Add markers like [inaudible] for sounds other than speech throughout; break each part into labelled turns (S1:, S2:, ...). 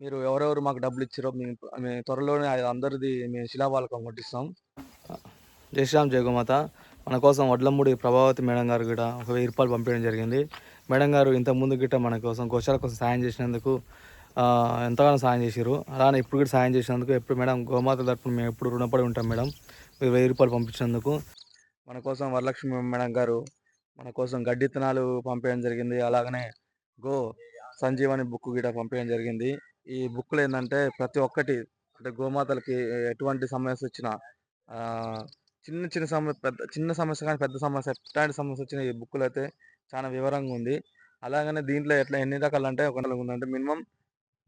S1: మీరు ఎవరెవరు మాకు డబ్బులు ఇచ్చారో మేము త్వరలోనే అది అందరిది మేము శిలాబాలకం కొట్టిస్తాం. జై శ్రీరామ్ జై గోమాత. మన కోసం వడ్లమూడి ప్రభావతి మేడం గారు కూడా ఒక వెయ్యి రూపాయలు పంపించడం జరిగింది. మేడం గారు ఇంత ముందు గిట్ట మన కోసం గోశాల కోసం సాయం చేసినందుకు ఎంతగానో సాయం చేశారు అలానే ఇప్పుడు కూడా సాయం చేసినందుకు ఎప్పుడు మేడం గోమాత తరపున మేము ఎప్పుడు రుణపడి ఉంటాం మేడం. మీరు వెయ్యి రూపాయలు పంపించినందుకు. మన కోసం వరలక్ష్మి మేడం గారు మన కోసం గడ్డి విత్తనాలు పంపించడం జరిగింది. అలాగనే గో సంజీవని బుక్ కూడా పంపించడం జరిగింది. ఈ బుక్లు ఏంటంటే ప్రతి ఒక్కటి అంటే గోమాతలకి ఎటువంటి సమస్య వచ్చినా చిన్న చిన్న సమస్య పెద్ద చిన్న సమస్య కానీ పెద్ద సమస్య ఎట్లాంటి సమస్య వచ్చిన ఈ బుక్లు అయితే చాలా వివరంగా ఉంది అలాగనే దీంట్లో ఎట్లా ఎన్ని రకాలు అంటే ఒక నాలుగు ఉందంటే మినిమం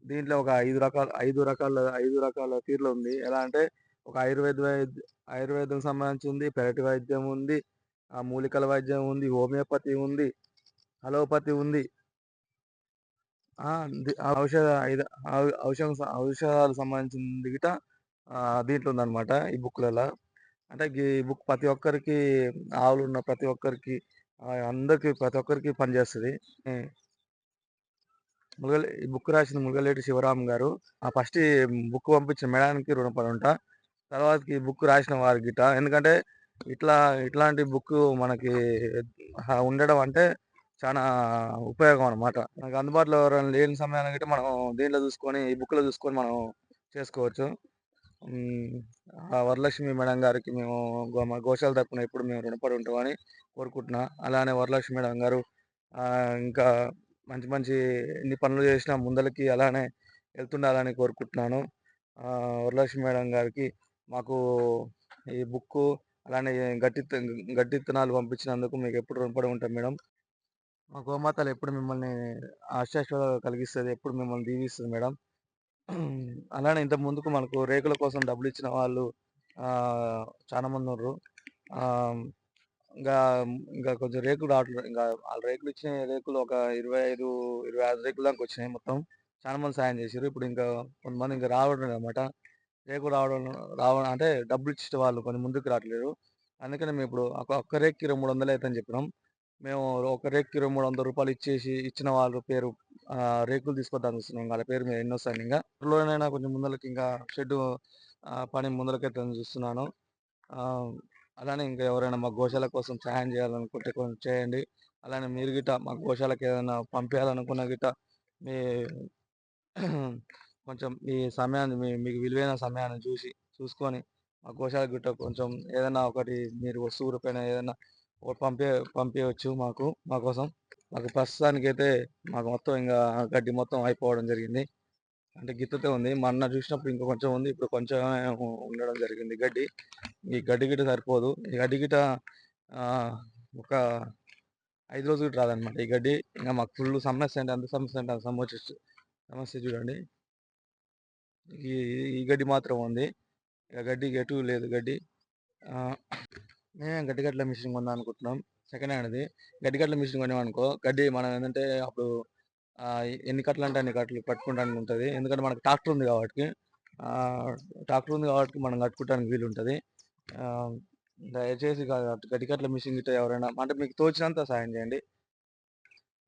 S1: దీంట్లో ఒక ఐదు రకాల ఐదు రకాల ఐదు రకాల తీర్లు ఉంది ఎలా అంటే ఒక ఆయుర్వేద వైద్య ఆయుర్వేదం సంబంధించి ఉంది పెరటి వైద్యం ఉంది ఆ మూలికల వైద్యం ఉంది హోమియోపతి ఉంది అలోపతి ఉంది ఔషధ ఐద ఔ- ఔషధం స- ఔషధాలకు సంబంధించింది గిట ఆ, దీంట్లో ఉందన్నమాట ఈ బుక్లలో అంటే ఈ బుక్ ప్రతి ఒక్కరికి ఆవులు ఉన్న ప్రతి ఒక్కరికి అందరికి ప్రతి ఒక్కరికి పనిచేస్తుంది. ములగల్ ఈ బుక్ రాసిన ములగలేటి శివరామ్ గారు ఆ ఫస్ట్ ఈ బుక్ పంపించిన మేడానికి రుణపడి ఉంటా తర్వాతకి ఈ బుక్ రాసిన వారి గిట ఎందుకంటే ఇట్లా ఇట్లాంటి బుక్ మనకి ఉండడం అంటే చాలా ఉపయోగం అనమాట మనకు అందుబాటులో ఎవరైనా లేని సమయాన్ని గిట్ట మనం దీంట్లో చూసుకొని ఈ బుక్లో చూసుకొని మనం చేసుకోవచ్చు. ఆ వరలక్ష్మి మేడం గారికి మేము గో మా గోశాల తరపున ఎప్పుడు మేము రుణపడి ఉంటామని కోరుకుంటున్నా. అలానే వరలక్ష్మి మేడం గారు ఇంకా మంచి మంచి ఎన్ని పనులు చేసినా ముందలకి అలానే వెళ్తుండాలని కోరుకుంటున్నాను. వరలక్ష్మి మేడం గారికి మాకు ఈ బుక్ అలానే గట్టి గట్టి విత్తనాలు పంపించినందుకు మీకు ఎప్పుడు రుణపడి ఉంటాం మేడం. మా గోమాతలు ఎప్పుడు మిమ్మల్ని ఆశాశ్వత కలిగిస్తుంది ఎప్పుడు మిమ్మల్ని దీవిస్తుంది మేడం. అలానే ఇంత ముందుకు మనకు రేకుల కోసం డబ్బులు ఇచ్చిన వాళ్ళు చాలా మంది ఉన్నారు. ఇంకా ఇంకా కొంచెం రేకులు రావట్లేదు ఇంకా వాళ్ళ రేకులు ఇచ్చిన రేకులు ఒక ఇరవై ఐదు ఇరవై ఐదు రేకులు దాకా వచ్చినాయి మొత్తం. చాలా మంది సాయం చేశారు ఇప్పుడు ఇంకా కొంతమంది ఇంకా రావడం అనమాట రేకులు రావడం రావడం అంటే డబ్బులు ఇచ్చిన వాళ్ళు కొంచెం ముందుకు రావట్లేదు. అందుకని మేము ఇప్పుడు ఒక ఒక్క రేక్కి ఇరవై మూడు వందలు అవుతుందని చెప్పినాం. మేము ఒక రేక్కి ఇరవై మూడు వందల రూపాయలు ఇచ్చేసి ఇచ్చిన వాళ్ళ పేరు రేకులు తీసుకొద్దాం చూస్తున్నాం వాళ్ళ పేరు మీద ఎన్నో సార్ ఇంకా. త్వరలోనైనా కొంచెం ముందలకి ఇంకా షెడ్ పని ముందలకైతే చూస్తున్నాను. అలానే ఇంకా ఎవరైనా మా గోశాల కోసం సహాయం చేయాలనుకుంటే కొంచెం చేయండి. అలానే మీరు గిట్ట మా గోశాలకు ఏదైనా పంపించాలనుకున్న గిట్ట మీ [clears throat] కొంచెం మీ సమయాన్ని మీ మీకు విలువైన సమయాన్ని చూసి చూసుకొని మా గోశాల గిట్ట కొంచెం ఏదైనా ఒకటి మీరు వస్తువు రూపాయన ఏదైనా పంపే పంపించవచ్చు మాకు మా కోసం. మాకు ప్రస్తుతానికైతే మాకు మొత్తం ఇంకా గడ్డి మొత్తం అయిపోవడం జరిగింది. అంటే గిత్తతే ఉంది. మొన్న చూసినప్పుడు ఇంకా కొంచెం ఉంది. ఇప్పుడు కొంచెం ఉండడం జరిగింది గడ్డి. ఈ గడ్డి గిట సరిపోదు. ఈ గడ్డి గిట్ట ఒక ఐదు రోజులు రాదనమాట ఈ గడ్డి. ఇంకా మాకు ఫుల్ సమస్య అంటే అంత సమస్య అంటే అంత సమస్య సమస్య చూడండి. ఈ ఈ గడ్డి మాత్రం ఉంది. ఇక గడ్డి ఎటు లేదు గడ్డి. మేమే గడ్డి మిషన్ కొందాం అనుకుంటున్నాం. సెకండ్ హ్యాండ్ది గడ్డి గట్ల మిషన్ కొన్నామనుకో గడ్డి మనం ఏంటంటే అప్పుడు ఆ, ఎన్ని కట్టలు అంటే అన్ని కట్టలు పట్టుకోవడానికి ఉంటుంది. ఎందుకంటే మనకు ట్రాక్టర్ ఉంది కాబట్టి ట్రాక్టర్ ఉంది కాబట్టి మనం కట్టుకోవడానికి వీలు ఉంటుంది. దయచేసి గా- గడ్డి కట్టల మిషన్ గిట్ట ఎవరైనా అంటే మీకు తోచినంత సాయం చేయండి.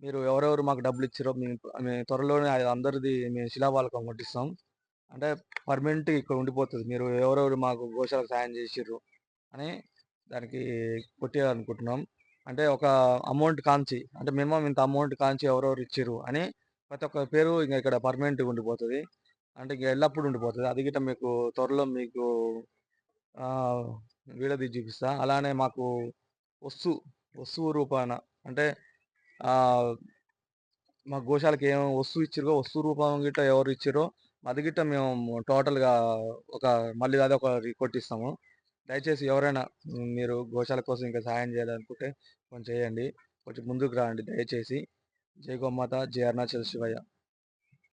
S1: మీరు ఎవరెవరు మాకు డబ్బులు ఇచ్చారో మేము మేము త్వరలోనే అది అందరిది మేము శిలాబాలకం కొట్టిస్తాం. అంటే పర్మనెంట్ ఇక్కడ ఉండిపోతుంది. మీరు ఎవరెవరు మాకు గోశాలకు సాయం చేసిర్రు అని దానికి కొట్టేయాలనుకుంటున్నాం. అంటే ఒక అమౌంట్ కాంచి అంటే మినిమం ఇంత అమౌంట్ కాంచి ఎవరెవరు ఇచ్చిర్రు అని ప్రతి ఒక్క పేరు ఇంకా ఇక్కడ పర్మనెంట్గా ఉండిపోతుంది. అంటే ఇంకా ఎల్లప్పుడూ ఉండిపోతుంది. అది గిట్ట మీకు త్వరలో మీకు వీడది చూపిస్తా. అలానే మాకు వస్తువు వస్తువు రూపాన అంటే మా గోశాలకి ఏం వస్తువు ఇచ్చిరో వస్తువు రూపం గిట్ట ఎవరు ఇచ్చిరో అది గిట్ట మేము టోటల్గా ఒక మళ్ళీ అదే ఒక కొట్టిస్తాము దయచేసి ఎవరైనా మీరు గోశాల కోసం ఇంకా సహాయం చేయాలనుకుంటే కొంచెం చేయండి. కొంచెం ముందుకు రాండి దయచేసి. జై గోమాత జై శివయ్య.